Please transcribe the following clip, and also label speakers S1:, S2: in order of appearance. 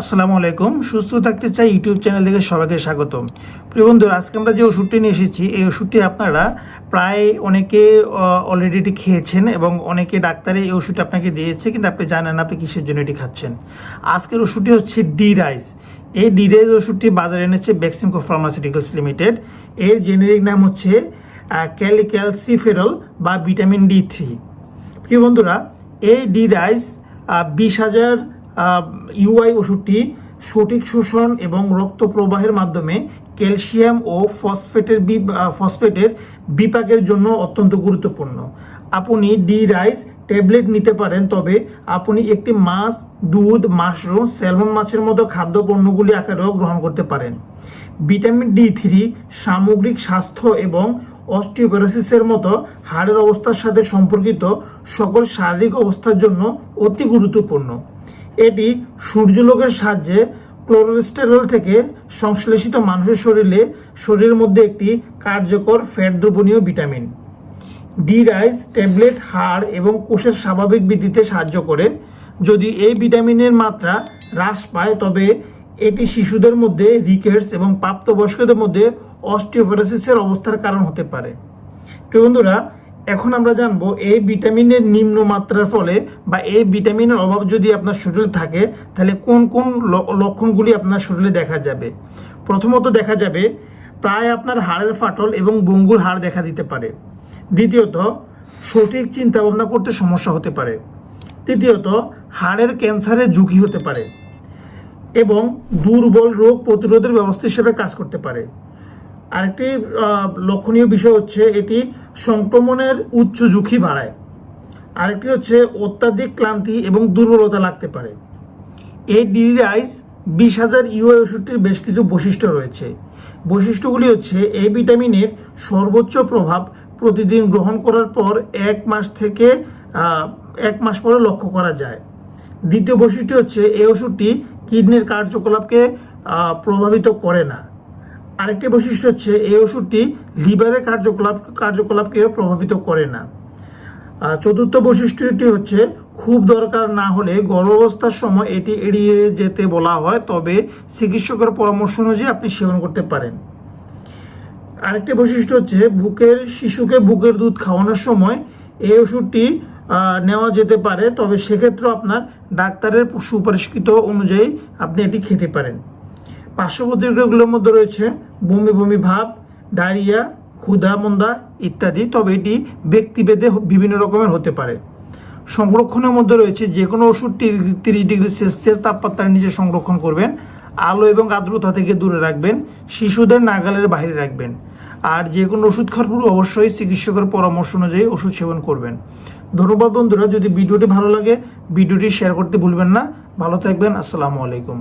S1: আসসালামু আলাইকুম। সুস্থ থাকতে চাই ইউটিউব চ্যানেল থেকে সবাইকে স্বাগতম। প্রিয় বন্ধুরা, আজকে আমরা যে ওষুধটি নিয়ে এসেছি, এই ওষুধটি আপনারা প্রায় অনেকে অলরেডি এটি খেয়েছেন এবং অনেকে ডাক্তারে এই ওষুধটি আপনাকে দিয়েছে, কিন্তু আপনি জানেন আপনি কিসের জন্য এটি খাচ্ছেন। আজকের ওষুধটি হচ্ছে ডি রাইস এই ডি রাইস ওষুধটি বাজারে এনেছে বেক্সিমকো ফার্মাসিউটিক্যালস লিমিটেড এর জেনেরিক নাম হচ্ছে ক্যালিক্যালসিফেরল বা ভিটামিন ডি থ্রি প্রিয় বন্ধুরা, এই ডি রাইস বিশ হাজার ইউআই ওষুধটি সঠিক শোষণ এবং রক্ত প্রবাহের মাধ্যমে ক্যালসিয়াম ও ফসফেটের ফসফেটের বিপাকের জন্য অত্যন্ত গুরুত্বপূর্ণ। আপনি ডি রাইস ট্যাবলেট নিতে পারেন, তবে আপনি একটি মাছ, দুধ, মাশরুম, স্যালমন মাছের মতো খাদ্য পণ্যগুলি আকারেও গ্রহণ করতে পারেন। ভিটামিন ডি থ্রি সামগ্রিক স্বাস্থ্য এবং অস্টিওপেরোসিসের মতো হাড়ের অবস্থার সাথে সম্পর্কিত সকল শারীরিক অবস্থার জন্য অতি গুরুত্বপূর্ণ। এটি সূর্যলোকের সাহায্যে ক্লোরোস্টেরল থেকে সংশ্লেষিত মানুষের শরীরে, শরীরের মধ্যে একটি কার্যকর ফ্যাট দ্রবণীয় ভিটামিন। ডি রাইস, ট্যাবলেট, হাড় এবং কোষের স্বাভাবিক বৃদ্ধিতে সাহায্য করে। যদি এই ভিটামিনের মাত্রা হ্রাস পায়, তবে এটি শিশুদের মধ্যে রিকেটস এবং প্রাপ্তবয়স্কদের মধ্যে অস্টিওপোরোসিসের অবস্থার কারণ হতে পারে। প্রিয় বন্ধুরা এখন আমরা জানব এই ভিটামিনের নিম্ন মাত্রার ফলে বা এই ভিটামিনের অভাব যদি আপনার শরীরে থাকে, তাহলে কোন কোন লক্ষণগুলি আপনার শরীরে দেখা যাবে? প্রথমত দেখা যাবে, প্রায় আপনার হাড়ের ফাটল এবং বঙ্গুর হাড় দেখা দিতে পারে। দ্বিতীয়ত, সঠিক চিন্তা ভাবনা করতে সমস্যা হতে পারে। তৃতীয়ত, হাড়ের ক্যান্সারের ঝুঁকি হতে পারে এবং দুর্বল রোগ প্রতিরোধের ব্যবস্থা হিসেবে কাজ করতে পারে। আরেকটি লক্ষণীয় বিষয় হচ্ছে এটি সংক্রমণের উচ্চ ঝুঁকি বাড়ায়। আরেকটি হচ্ছে অত্যাধিক ক্লান্তি এবং দুর্বলতা লাগতে পারে। এই ডিরাইস বিশ হাজার ইউআই ওষুধটির বেশ কিছু বৈশিষ্ট্য রয়েছে। বৈশিষ্ট্যগুলি হচ্ছে এই ভিটামিনের সর্বোচ্চ প্রভাব প্রতিদিন গ্রহণ করার পর এক মাস থেকে এক মাস পরে লক্ষ্য করা যায়। দ্বিতীয় বৈশিষ্ট্য হচ্ছে এই ওষুধটি কিডনির কার্যকলাপকে প্রভাবিত করে না। আরেকটি বৈশিষ্ট্য হচ্ছে এই ওষুধটি লিভারের কার্যকলাপ, কার্যকলাপকেও প্রভাবিত করে না। চতুর্থ বৈশিষ্ট্যটি হচ্ছে খুব দরকার না হলে গর্ভাবস্থার সময় এটি এড়িয়ে যেতে বলা হয়, তবে চিকিৎসকের পরামর্শ অনুযায়ী আপনি সেবন করতে পারেন। আরেকটি বৈশিষ্ট্য হচ্ছে বুকের, শিশুকে বুকের দুধ খাওয়ানোর সময় এই ওষুধটি নেওয়া যেতে পারে, তবে সেক্ষেত্রে আপনার ডাক্তারের সুপারিশকৃত অনুযায়ী আপনি এটি খেতে পারেন। পার্শ্ব প্রতিক্রিয়াগুলোর মধ্যে রয়েছে বমি বমি ভাব, ডায়রিয়া, ক্ষুধা, মন্দা ইত্যাদি। তবে এটি ব্যক্তিভেদে বিভিন্ন রকমের হতে পারে। সংরক্ষণের মধ্যে রয়েছে যে কোনো ওষুধটি তিরিশ ডিগ্রি সেলসিয়াস তাপমাত্রার নিচে সংরক্ষণ করবেন। আলো এবং আর্দ্রতা থেকে দূরে রাখবেন। শিশুদের নাগালের বাইরে রাখবেন। আর যে কোনো ওষুধ খাওয়ার পূর্বে অবশ্যই চিকিৎসকের পরামর্শ অনুযায়ী ওষুধ সেবন করবেন। ধন্যবাদ বন্ধুরা। যদি ভিডিওটি ভালো লাগে, ভিডিওটি শেয়ার করতে ভুলবেন না। ভালো থাকবেন। আসসালামু আলাইকুম।